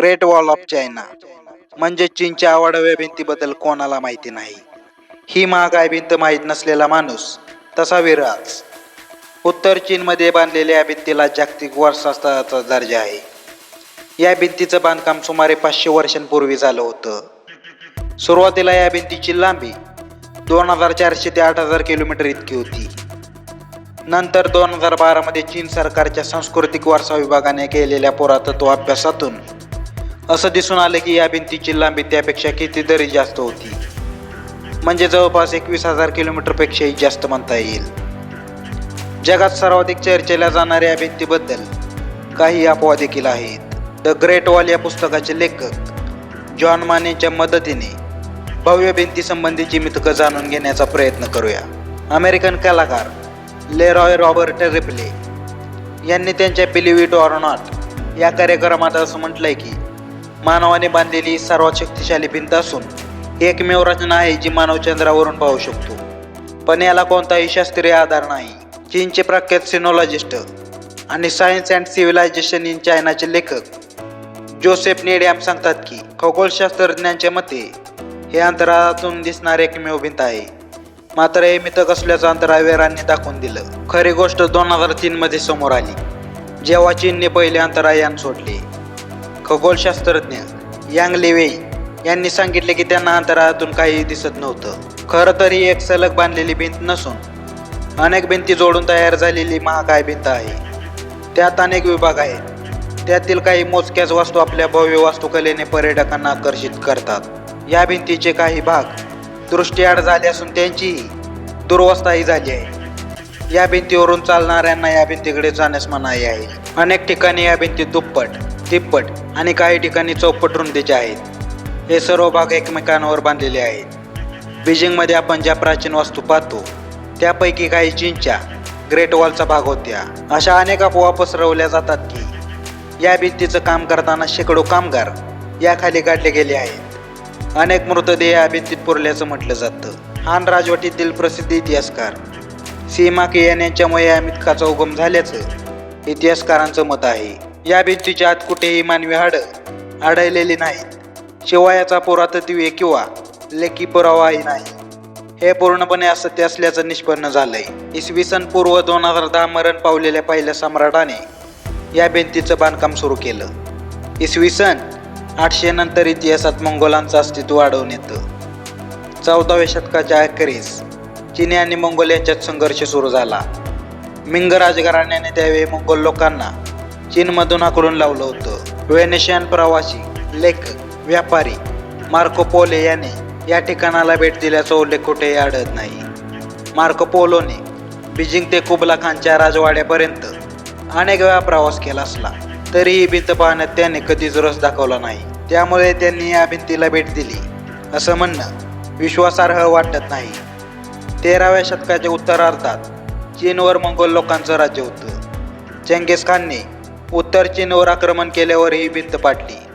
Great wall of China म्हणजे चीनच्या आवाडव्या भिंतीबद्दल कोणाला माहिती नाही. ही महागाय भिंत माहीत नसलेला माणूस तसा विराज. उत्तर चीनमध्ये बांधलेल्या या भिंतीला जागतिक वारसास्थळाचा दर्जा आहे. या भिंतीचं बांधकाम सुमारे पाचशे वर्षांपूर्वी झालं होतं. सुरुवातीला या भिंतीची लांबी दोन हजार चारशे ते आठ हजार किलोमीटर इतकी होती. नंतर दोन हजार बारामध्ये चीन सरकारच्या सांस्कृतिक वारसा विभागाने केलेल्या पुरातत्व अभ्यासातून असं दिसून आलं की या भिंतीची लांबी त्यापेक्षा कितीतरी जास्त होती. म्हणजे जवळपास एकवीस हजार किलोमीटरपेक्षाही जास्त म्हणता येईल. जगात सर्वाधिक चर्चेला जाणाऱ्या या भिंतीबद्दल काही अफवा देखील आहेत. द ग्रेट वॉल या पुस्तकाचे लेखक जॉन मानेच्या मदतीने भव्य भिंती संबंधीची मिथकं जाणून घेण्याचा प्रयत्न करूया. अमेरिकन कलाकार लेरॉय रॉबर्ट रिप्ले यांनी त्यांच्या बिलिव्ह इट ऑर नॉट या कार्यक्रमात असं म्हटलंय की मानवाने बांधलेली सर्वात शक्तिशाली भिंत असून एकमेव रचना आहे जी मानव चंद्रावरून पाहू शकतो. पण याला कोणताही शास्त्रीय आधार नाही. चीनचे प्रख्यात सिनोलॉजिस्ट आणि सायन्स अँड सिव्हिलायझेशन इन चायनाचे लेखक जोसेफ नेडॅम सांगतात की खगोलशास्त्रज्ञांच्या मते हे अंतराळातून दिसणारे एकमेव भिंत आहे. मात्र हे मिथक असल्याचं अंतराळवीरांनी दाखवून दिलं. खरी गोष्ट दोन हजार तीनमध्ये समोर आली जेव्हा चीनने पहिले अंतरायान सोडले. खगोलशास्त्रज्ञ यांग लेवेई यांनी सांगितले की त्यांना अंतराळातून काही दिसत नव्हतं. खरं तर ही एक सलग बांधलेली भिंत नसून अनेक भिंती जोडून तयार झालेली महाकाय भिंत आहे. त्यात अनेक विभाग आहेत. त्यातील काही मोजक्याच वास्तू आपल्या भव्य वास्तुकलेने पर्यटकांना आकर्षित करतात. या भिंतीचे काही भाग दृष्टीआड झाले असून त्यांचीही दुर्वस्थाही झाली आहे. या भिंतीवरून चालणाऱ्यांना या भिंतीकडे जाण्यास मनाई आहे. अनेक ठिकाणी या भिंती दुप्पट तिप्पट आणि काही ठिकाणी चौपट रुंदीचे आहेत. हे सर्व भाग एकमेकांवर बांधलेले आहेत. बीजिंगमध्ये आपण ज्या प्राचीन वास्तू पाहतो त्यापैकी काही चीनच्या ग्रेट वॉलचा भाग होत्या. अशा अनेक अफवा पसरवल्या जातात की या भिंतीचं काम करताना शेकडो कामगार याखाली काढले गेले आहेत. अनेक मृतदेह या भिंतीत पुरल्याचं म्हटलं जातं. हान राजवटीतील प्रसिद्ध इतिहासकार सीमा कियान यांच्यामुळे या मितकाचा उगम झाल्याचं इतिहासकारांचं मत आहे. या भिंतीच्या आत कुठेही मानवी हाडं आढळलेली नाहीत. शिवाय याचा पुरातत्वीय किंवा लेखी पुरावाही नाही. हे पूर्णपणे असत्य असल्याचं निष्पन्न झालंय. इसवी सन पूर्व दोन हजार दहा मरण पावलेल्या पहिल्या सम्राटाने या भिंतीचं बांधकाम सुरू केलं. इसवी सन आठशे नंतर इतिहासात मंगोलांचं अस्तित्व वाढवून येतं. चौदाव्या शतकाच्या अखेरीस चीनी आणि मंगोल यांच्यात संघर्ष सुरू झाला. मिंग राजघराण्याने त्यावेळी मंगोल लोकांना चीनमधून आकडून लावलं होतं. व्हेनेशियन प्रवासी लेखक व्यापारी मार्को पोले याने या ठिकाणाला भेट दिल्याचा उल्लेख कुठेही आढळत नाही. मार्को पोलोने बीजिंग ते कुबला खानच्या राजवाड्यापर्यंत अनेक वेळा प्रवास केला असला तरीही भिंत पाहण्यात त्याने कधीच रस दाखवला नाही. त्यामुळे त्यांनी या भिंतीला भेट दिली असं म्हणणं विश्वासार्ह वाटत नाही. तेराव्या शतकाच्या उत्तरार्धात चीनवर मंगोल लोकांचं राज्य होतं. चंगेज खानने उत्तर चीनवर आक्रमण केल्यावर ही भिंत पाडली.